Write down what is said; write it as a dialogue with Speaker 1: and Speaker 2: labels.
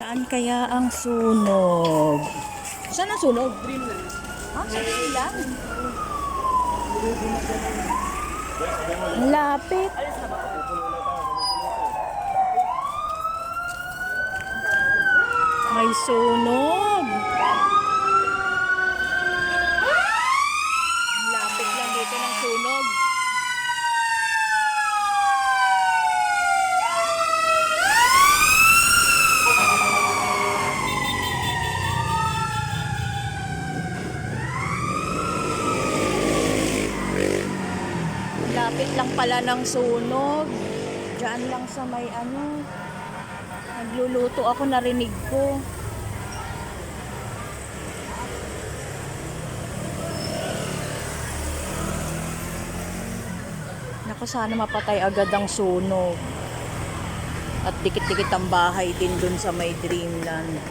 Speaker 1: Saan kaya ang sunog? Saan ang sunog? Ah, sa? Ang lapit. May sunog. Lapit lang dito ng sunog. Lapit lang pala ng sunog. Diyan lang sa may ano. Nagluluto ako, narinig ko. Naku, sana mapatay agad ang sunog. At dikit-dikit ang bahay din dun sa may dreamland.